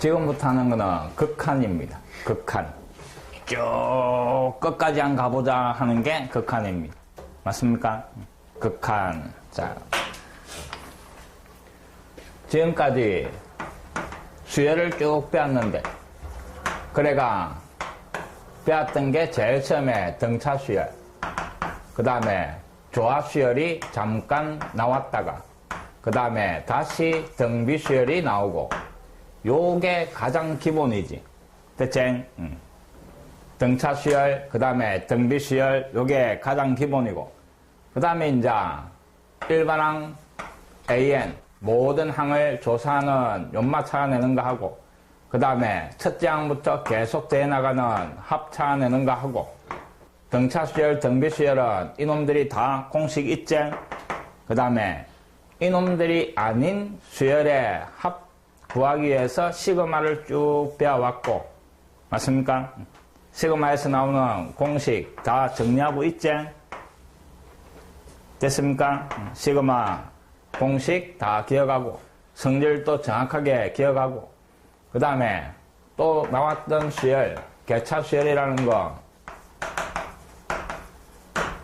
지금부터 하는 거는 극한입니다. 극한. 쭉 끝까지 안 가보자 하는 게 극한입니다. 맞습니까? 극한. 자. 지금까지 수혈을 쭉 빼왔는데, 그래가 빼왔던 게 제일 처음에 등차 수혈, 그 다음에 조화 수혈이 잠깐 나왔다가, 그 다음에 다시 등비 수혈이 나오고, 요게 가장 기본이지. 대체, 음. 등차 수혈, 그 다음에 등비 수혈, 요게 가장 기본이고, 그 다음에 이제 일반항 AN, 모든 항을 조사하는 연마 찾아내는 거 하고, 그 다음에 첫째 항부터 계속 돼 나가는 합 찾아내는 거 하고, 등차 수혈, 등비 수혈은 이놈들이 다 공식 있지? 그 다음에 이놈들이 아닌 수혈의 합 구하기 위해서 시그마를 쭉 배워왔고, 맞습니까? 시그마에서 나오는 공식 다 정리하고 있지? 됐습니까? 시그마 공식 다 기억하고, 성질도 정확하게 기억하고, 그 다음에 또 나왔던 수열, 개차 수열이라는 거,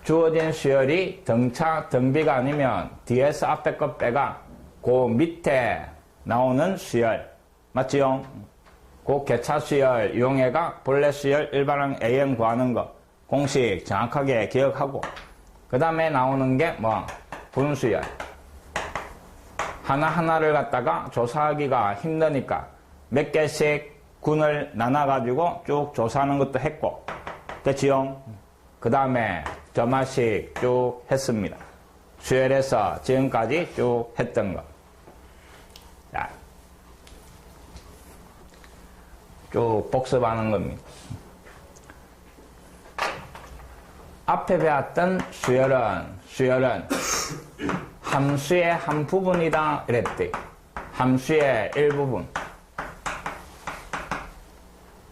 주어진 수열이 등차, 등비가 아니면 뒤에서 앞에 것 빼가 그 밑에 나오는 수열. 맞지요? 그 개차 수열 이용해가 본래 수열 일반항 AM 구하는 거 공식 정확하게 기억하고 그 다음에 나오는 게 뭐 분수열. 하나하나를 갖다가 조사하기가 힘드니까 몇 개씩 군을 나눠가지고 쭉 조사하는 것도 했고 됐지요? 그 다음에 점화식 쭉 했습니다. 수열에서 지금까지 쭉 했던 거. 자, 쭉 복습하는 겁니다. 앞에 배웠던 수열은, 수열은 함수의 한 부분이다 이랬대. 함수의 일부분.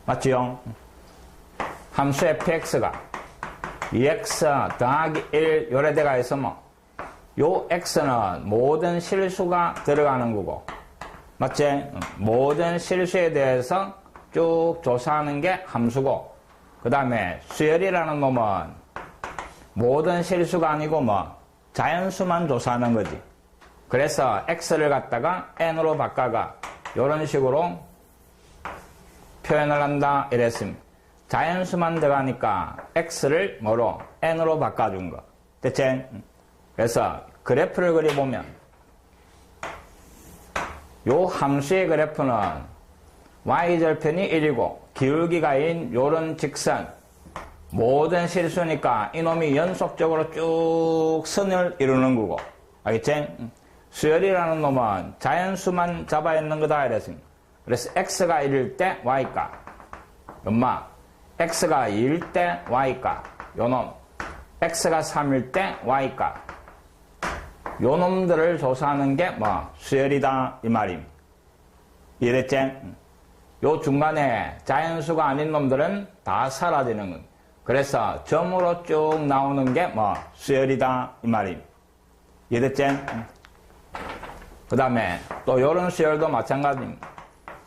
맞지요? 함수 fx가 2x 더하기 1 요래대가 있으면 요 x는 모든 실수가 들어가는 거고 맞지? 모든 실수에 대해서 쭉 조사하는 게 함수고 그 다음에 수열이라는 놈은 모든 실수가 아니고 뭐 자연수만 조사하는 거지. 그래서 x를 갖다가 n으로 바꿔가. 이런 식으로 표현을 한다 이랬습니다. 자연수만 들어가니까 x를 뭐로? N으로 바꿔준 거. 대체 그래서 그래프를 그려보면 요 함수의 그래프는 y절편이 1이고 기울기가 인 요런 직선 모든 실수니까 이놈이 연속적으로 쭉 선을 이루는 거고. 알겠지? 수열이라는 놈은 자연수만 잡아 있는 거다 이랬습니다. 그래서 x가 1일 때 y값 엄마 x가 2일 때 y값 요놈 x가 3일 때 y값 요 놈들을 조사하는 게 뭐 수열이다 이 말입니다 이해됐지? 요 중간에 자연수가 아닌 놈들은 다 사라지는 겁니다 그래서 점으로 쭉 나오는 게 뭐 수열이다 이 말입니다 이해됐지? 그 다음에 또 요런 수열도 마찬가지입니다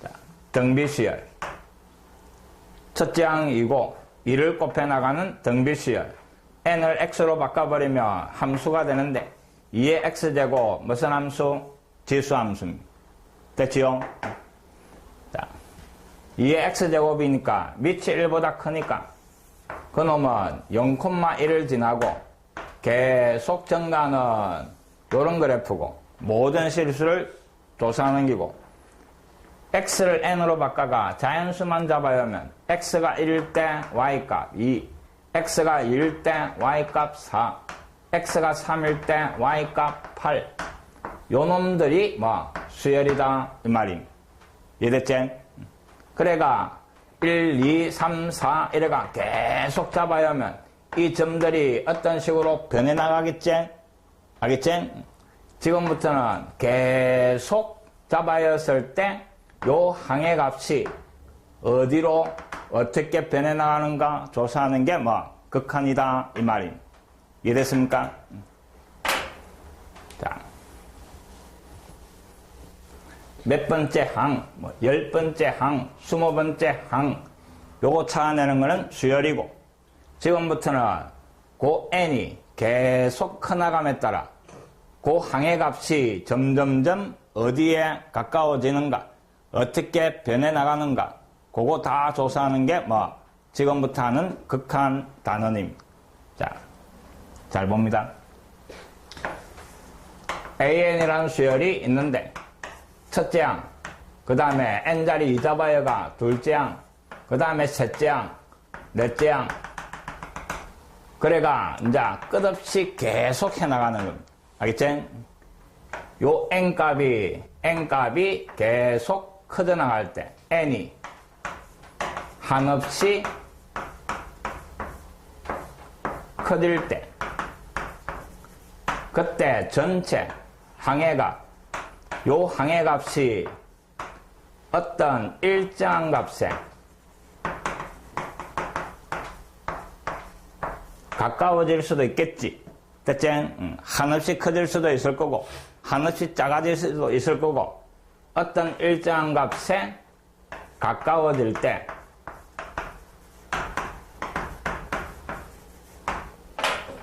자, 등비 수열 첫째 항이고 1을 곱해 나가는 등비 수열 n을 x로 바꿔버리면 함수가 되는데 2의 x제곱 무슨 함수? 지수함수입니다. 됐지요? 자, 2의 x제곱이니까 밑이 1보다 크니까 그놈은 0,1을 지나고 계속 증가하는 이런 그래프고 모든 실수를 조사하는 기고 x를 n으로 바꿔가 자연수만 잡아야 하면 x가 1일 때 y값 2 x가 2일 때 y값 4 x가 3일 때 y값 8 요 놈들이 뭐 수열이다 이 말입니다 이해됐지? 그래가 1, 2, 3, 4 이래가 계속 잡아야 하면 이 점들이 어떤 식으로 변해 나가겠지? 알겠지? 지금부터는 계속 잡아야 했을 때 요 항의 값이 어디로 어떻게 변해 나가는가 조사하는 게 뭐 극한이다 이 말입니다. 이해됐습니까? 자, 몇 번째 항, 뭐, 열 번째 항, 스무 번째 항, 요거 찾아내는 거는 수열이고, 지금부터는 그 n이 계속 커나감에 따라 그 항의 값이 점점점 어디에 가까워지는가, 어떻게 변해 나가는가, 그거 다 조사하는 게 뭐, 지금부터 하는 극한 단원입니다. 자, 잘 봅니다. AN이라는 수열이 있는데, 첫째 항, 그 다음에 N자리 이자바여가 둘째 항, 그 다음에 셋째 항, 넷째 항. 그래가 이제 끝없이 계속 해나가는 겁니다. 알겠지? 요 N 값이, N 값이 계속 커져나갈 때, N이 한없이 커질 때, 그때 전체 항해값, 요 항해값이 어떤 일정한 값에 가까워질 수도 있겠지. 됐지? 응. 한없이 커질 수도 있을 거고, 한없이 작아질 수도 있을 거고, 어떤 일정한 값에 가까워질 때,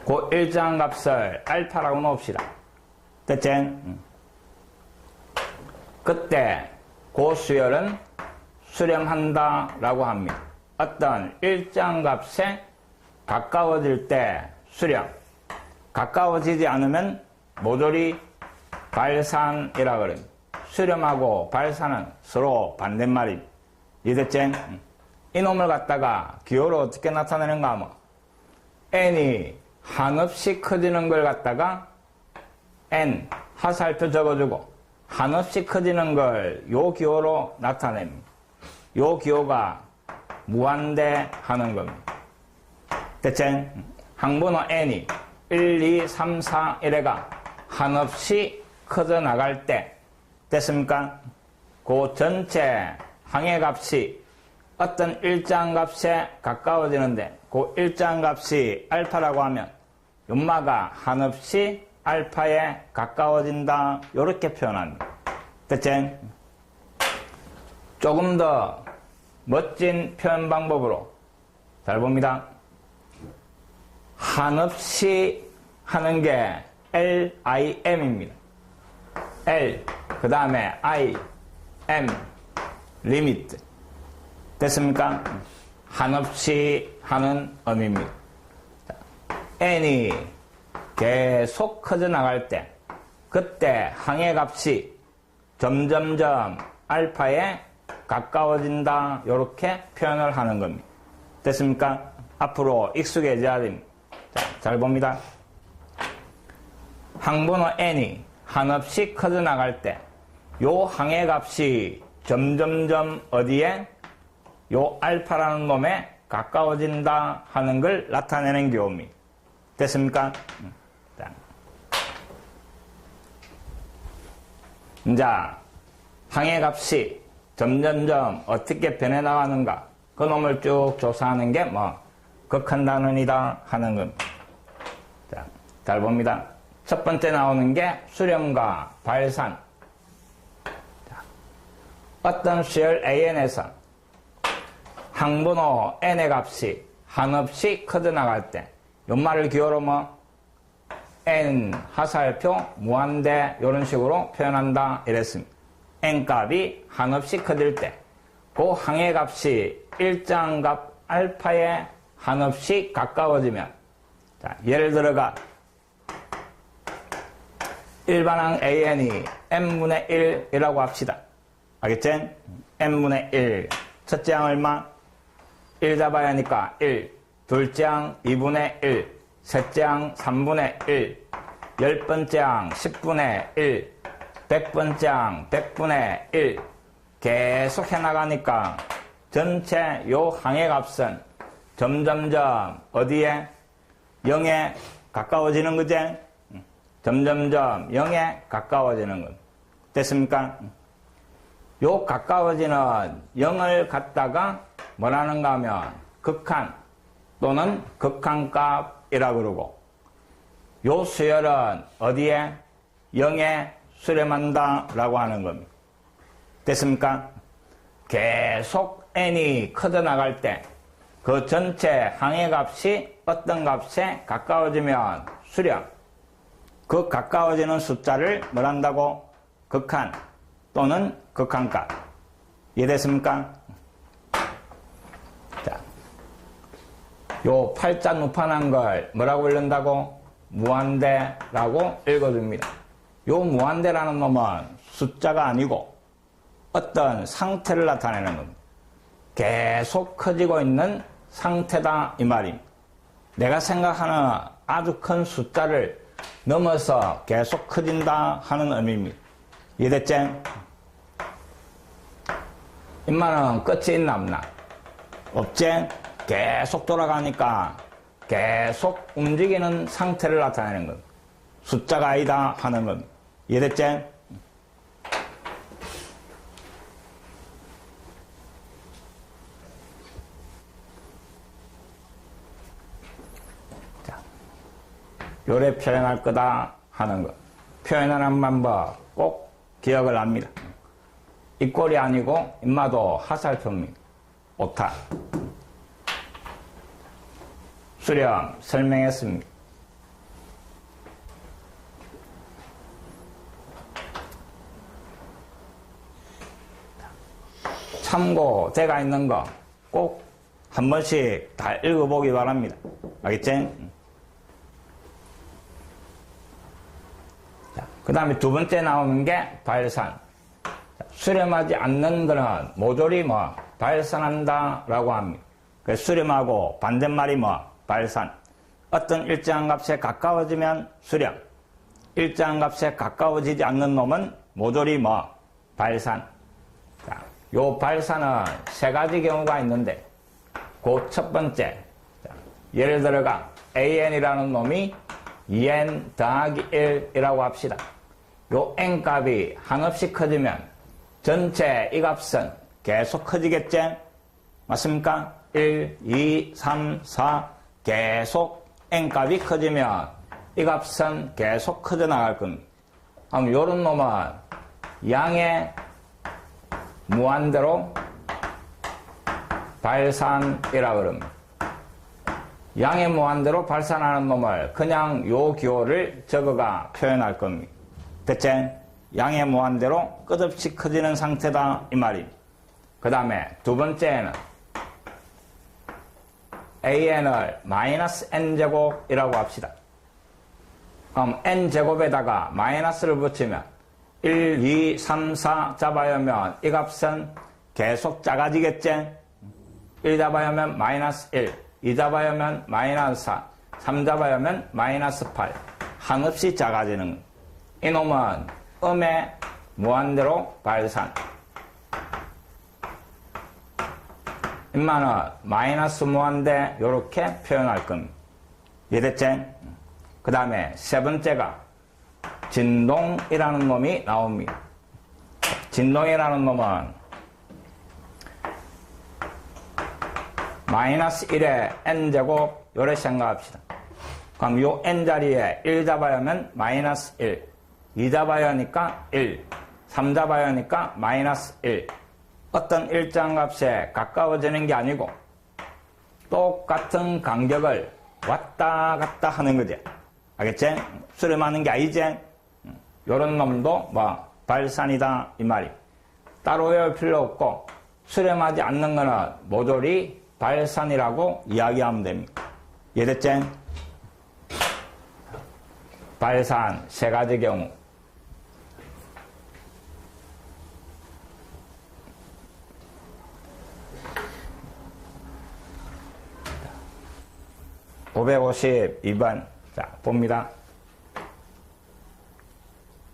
그 일정한 값을 알파라고 놓읍시다. 됐지? 응. 그때 그 수열은 수렴한다 라고 합니다. 어떤 일정 값에 가까워질 때 수렴, 가까워지지 않으면 모조리 발산이라 그럽니다. 수렴하고 발산은 서로 반대말입니다. 이랬지? 이놈을 갖다가 기호로 어떻게 나타내는가 하면 n이 한없이 커지는 걸 갖다가 n 하살표 적어주고 한없이 커지는 걸 요 기호로 나타냅니다. 요 기호가 무한대 하는 겁니다. 대체 항번호 n이 1, 2, 3, 4 이래가 한없이 커져 나갈 때 됐습니까? 그 전체 항해 값이 어떤 일정 값에 가까워지는데 그 일정 값이 알파라고 하면 연마가 한없이 알파에 가까워진다 이렇게 표현합니다. 대체 조금 더 멋진 표현 방법으로 잘 봅니다. 한없이 하는 게 LIM입니다. L 그 다음에 I M 리미트 됐습니까? 한없이 하는 의미입니다. N이 계속 커져 나갈 때 그때 항해 값이 점점점 알파에 가까워진다 이렇게 표현을 하는 겁니다. 됐습니까? 앞으로 익숙해져야 됩니다. 자, 잘 봅니다. 항번호 n이 한없이 커져 나갈 때 요 항해 값이 점점점 어디에 요 알파라는 놈에 가까워진다 하는 걸 나타내는 경우입니다. 됐습니까? 자. 이제 항해 값이 점점점 어떻게 변해 나가는가 그 놈을 쭉 조사하는 게 뭐 극한단원이다 하는 겁니다. 자, 잘 봅니다. 첫 번째 나오는 게 수렴과 발산. 자, 어떤 수열 AN에서 항번호 N의 값이 한없이 커져 나갈 때 연말을 기호로 뭐 N 하살표 무한대 이런 식으로 표현한다 이랬습니다. N 값이 한없이 커질 때 그 항해 값이 일정 값 알파에 한없이 가까워지면 자, 예를 들어가 일반항 AN이 n분의 1이라고 합시다. 알겠지? n분의 1. 첫째 항 얼마? 1 잡아야 하니까 1. 항 2분의 1. 셋째 항 3분의 1. 열 번째 항 10분의 1. 백 번째 항 100분의 1. 계속 해나가니까 전체 요 항의 값은 점점점 어디에? 0에 가까워지는 거지? 점점점 0에 가까워지는 것. 됐습니까? 요 가까워지는 0을 갖다가 뭐라는가 하면 극한 또는 극한값이라 그러고 요 수열은 어디에 0에 수렴한다 라고 하는 겁니다. 됐습니까? 계속 n이 커져 나갈 때 그 전체 항해 값이 어떤 값에 가까워지면 수렴. 그 가까워지는 숫자를 뭐란다고? 극한 또는 극한값. 이해됐습니까? 요 팔자 누판한 걸 뭐라고 읽는다고? 무한대라고 읽어줍니다. 요 무한대라는 놈은 숫자가 아니고 어떤 상태를 나타내는 겁니다. 계속 커지고 있는 상태다 이 말입니다. 내가 생각하는 아주 큰 숫자를 넘어서 계속 커진다 하는 의미입니다. 이해됐지? 인마는 끝이 있나 없나? 없지? 계속 돌아가니까 계속 움직이는 상태를 나타내는 것. 숫자가 아니다 하는 것. 이해됐지? 자, 요래 표현할 거다 하는 것. 표현하는 방법 꼭 기억을 합니다. 이 꼴이 아니고 인마도 하살표입니다. 오타. 수렴 설명했습니다. 참고 제가 있는 거 꼭 한 번씩 다 읽어보기 바랍니다. 알겠지? 그 다음에 두 번째 나오는 게 발산. 수렴하지 않는 거는 모조리 뭐 발산한다 라고 합니다. 그 수렴하고 반대말이 뭐 발산. 어떤 일정한 값에 가까워지면 수렴. 일정한 값에 가까워지지 않는 놈은 모조리 뭐 발산. 자, 요 발산은 세 가지 경우가 있는데 그 첫 번째. 자, 예를 들어가 AN이라는 놈이 n 더하기 1이라고 합시다. 요 n 값이 한없이 커지면 전체 이 값은 계속 커지겠지? 맞습니까? 1, 2, 3, 4 계속 n 값이 커지면 이 값은 계속 커져 나갈 겁니다. 그럼 요런 놈은 양의 무한대로 발산이라 그럽니다. 양의 무한대로 발산하는 놈을 그냥 요 기호를 적어가 표현할 겁니다. 됐지? 양의 무한대로 끝없이 커지는 상태다 이 말입니다. 그 다음에 두 번째는 an을 마이너스 n제곱이라고 합시다. 그럼 n제곱에다가 마이너스를 붙이면 1, 2, 3, 4 잡아야면 이 값은 계속 작아지겠지? 1 잡아야면 마이너스 1, 2 잡아야면 마이너스 4, 3 잡아야면 마이너스 8 한없이 작아지는 이놈은 음의 무한대로 발산 인마는 마이너스 무한대 이렇게 표현할 겁니다. 이해됐지? 그 다음에 세 번째가 진동이라는 놈이 나옵니다. 진동이라는 놈은 마이너스 1에 n제곱 요래 생각합시다. 그럼 요 n 자리에 1 잡아야 하면 마이너스 1, 2 잡아야 하니까 1, 3 잡아야 하니까 마이너스 1. 어떤 일정 값에 가까워지는 게 아니고 똑같은 간격을 왔다 갔다 하는 거지. 알겠지? 수렴하는 게 아니지? 요런 놈도 뭐 발산이다 이 말이. 따로 외울 필요 없고 수렴하지 않는 거는 모조리 발산이라고 이야기하면 됩니다. 이해됐지? 발산 세 가지 경우. (552번) 자 봅니다.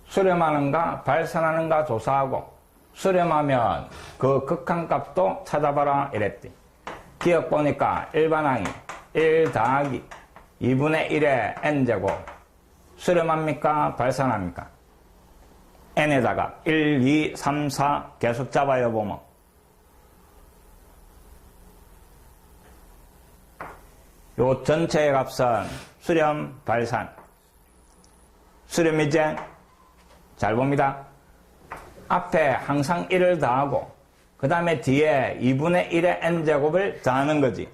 수렴하는가 발산하는가 조사하고 수렴하면 그 극한값도 찾아봐라 이랬지. 기억 보니까 일반항이 1 더하기 2분의 1의 n제곱 수렴합니까? 발산합니까? n에다가 1, 2, 3, 4 계속 잡아요 보면 요 전체의 값은 수렴, 발산 수렴 이제 잘 봅니다. 앞에 항상 1을 더하고 그 다음에 뒤에 2분의 1의 n제곱을 더하는 거지.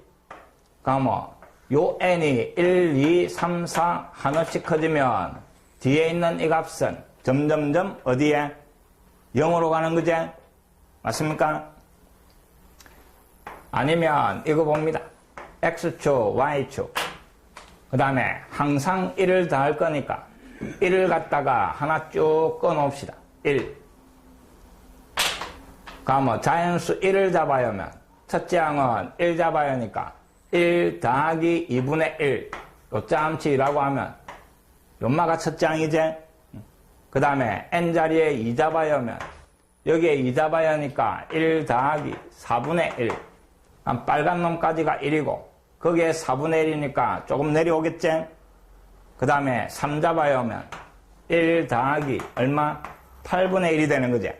그러면 요 n이 1, 2, 3, 4 하나씩 커지면 뒤에 있는 이 값은 점점점 어디에? 0으로 가는 거지? 맞습니까? 아니면 이거 봅니다. X축, Y축. 그 다음에 항상 1을 더할 거니까 1을 갖다가 하나 쭉 꺼놓읍시다. 1. 그러면 자연수 1을 잡아야 하면 첫째 항은 1 잡아야 하니까 1 더하기 2분의 1. 요 짬치라고 하면 연마가 첫째 항이지? 그 다음에 n자리에 2 잡아야 하면 여기에 2 잡아야 하니까 1 더하기 4분의 1. 한 빨간 놈까지가 1이고 거기에 4분의 1이니까 조금 내려오겠지? 그 다음에 3 잡아야 하면 1 더하기 얼마? 8분의 1이 되는 거지.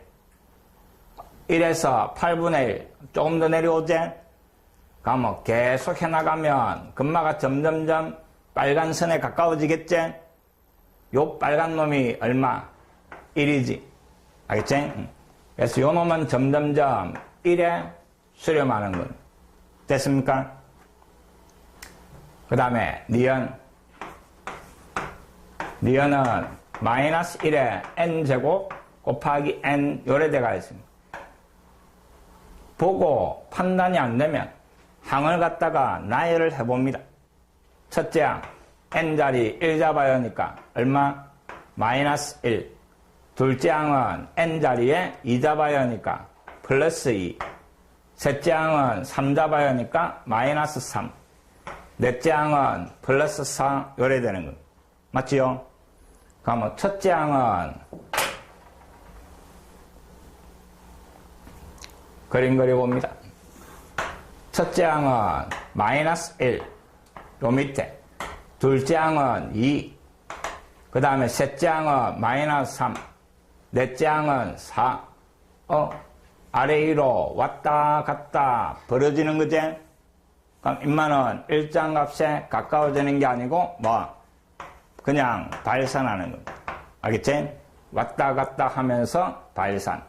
1에서 8분의 1 조금 더 내려오지? 그러면 계속 해나가면 금마가 점점점 빨간 선에 가까워지겠지? 요 빨간 놈이 얼마? 1이지. 알겠지? 응. 그래서 요 놈은 점점점 1에 수렴하는 건. 됐습니까? 그 다음에 니은. 니은은 마이너스 1에 n제곱 곱하기 n 요래대가 있습니다. 보고 판단이 안 되면 항을 갖다가 나열을 해봅니다. 첫째 항, n자리 1 잡아야 하니까 얼마? 마이너스 1. 둘째 항은 n자리에 2 잡아야 하니까 플러스 2. 셋째 항은 3 잡아야 하니까 마이너스 3. 넷째 항은 플러스 4 요래 되는 거. 맞지요? 그러면 첫째 항은 그림 그려봅니다. 첫째 항은 마이너스 1, 요 밑에. 둘째 항은 2, 그 다음에 셋째 항은 마이너스 3, 넷째 항은 4, 어, 아래 위로 왔다 갔다 벌어지는 거지? 그럼 인마는 일정값에 가까워지는 게 아니고, 뭐, 그냥 발산하는 겁니다. 알겠지? 왔다 갔다 하면서 발산.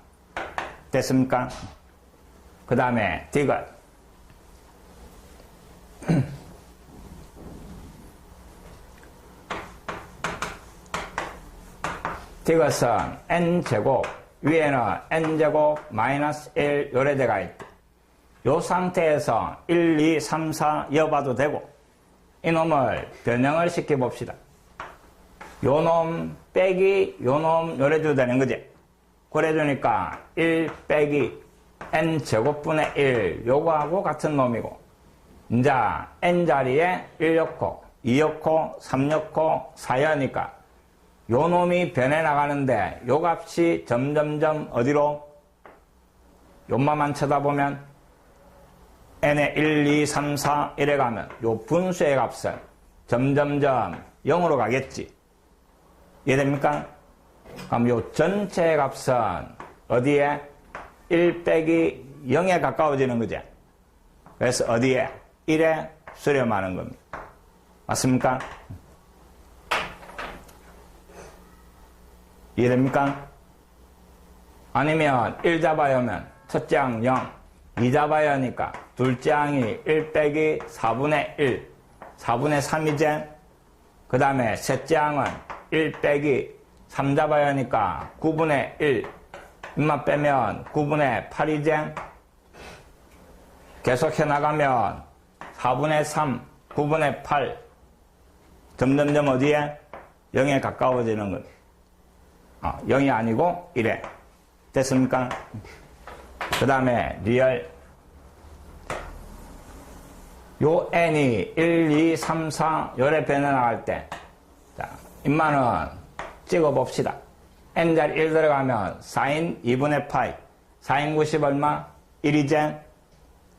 됐습니까? 그 다음에 디귿 디귿은 n제곱 위에는 n제곱 마이너스 1 요래대가 있다. 요 상태에서 1, 2, 3, 4 이어봐도 되고 이놈을 변형을 시켜봅시다. 요놈 빼기 요놈 요래도 되는 거지. 그래주니까 1 빼기 n 제곱분의 1 요거하고 같은 놈이고 이제 n 자리에 1 넣고 2 넣고 3 넣고 4 여니까 요 놈이 변해 나가는데 요 값이 점점점 어디로 요만만 쳐다보면 n의 1, 2, 3, 4 이래 가면 요 분수의 값은 점점점 0으로 가겠지. 이해됩니까? 그럼 요 전체의 값은 어디에? 1 빼기 0에 가까워지는 거죠. 그래서 어디에? 1에 수렴하는 겁니다. 맞습니까? 이해됩니까? 아니면 1 잡아야 하면 첫째 항 0, 2 잡아야 하니까 둘째 항이 1 빼기 4분의 1, 4분의 3이제 그 다음에 셋째 항은 1 빼기 3 잡아야 하니까 9분의 1, 입만 빼면 9분의 8이제 계속 해 나가면 4분의 3, 9분의 8 점점점 어디에? 0에 가까워지는 것. 어, 0이 아니고 1에. 됐습니까? 그 다음에 리얼. 요 n이 1, 2, 3, 4 열에 변해나갈 때, 자, 인마는 찍어봅시다. n자리 1 들어가면 4인 2분의 파이. 4인 90 얼마? 1이젠.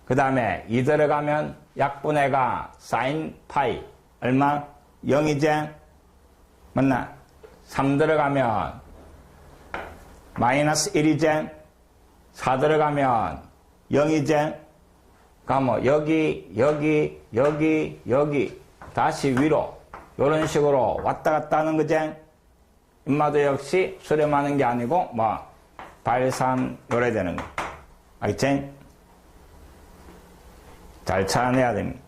그 다음에 2 들어가면 약분해가 4인 파이. 얼마? 0이젠. 맞나? 3 들어가면 마이너스 1이젠. 4 들어가면 0이젠. 그러면 여기, 여기, 여기, 여기. 다시 위로. 이런 식으로 왔다 갔다 하는 거지. 인마도 역시 수렴하는 게 아니고 뭐 발산 요래 되는 거. 알겠지? 잘 찾아내야 됩니다.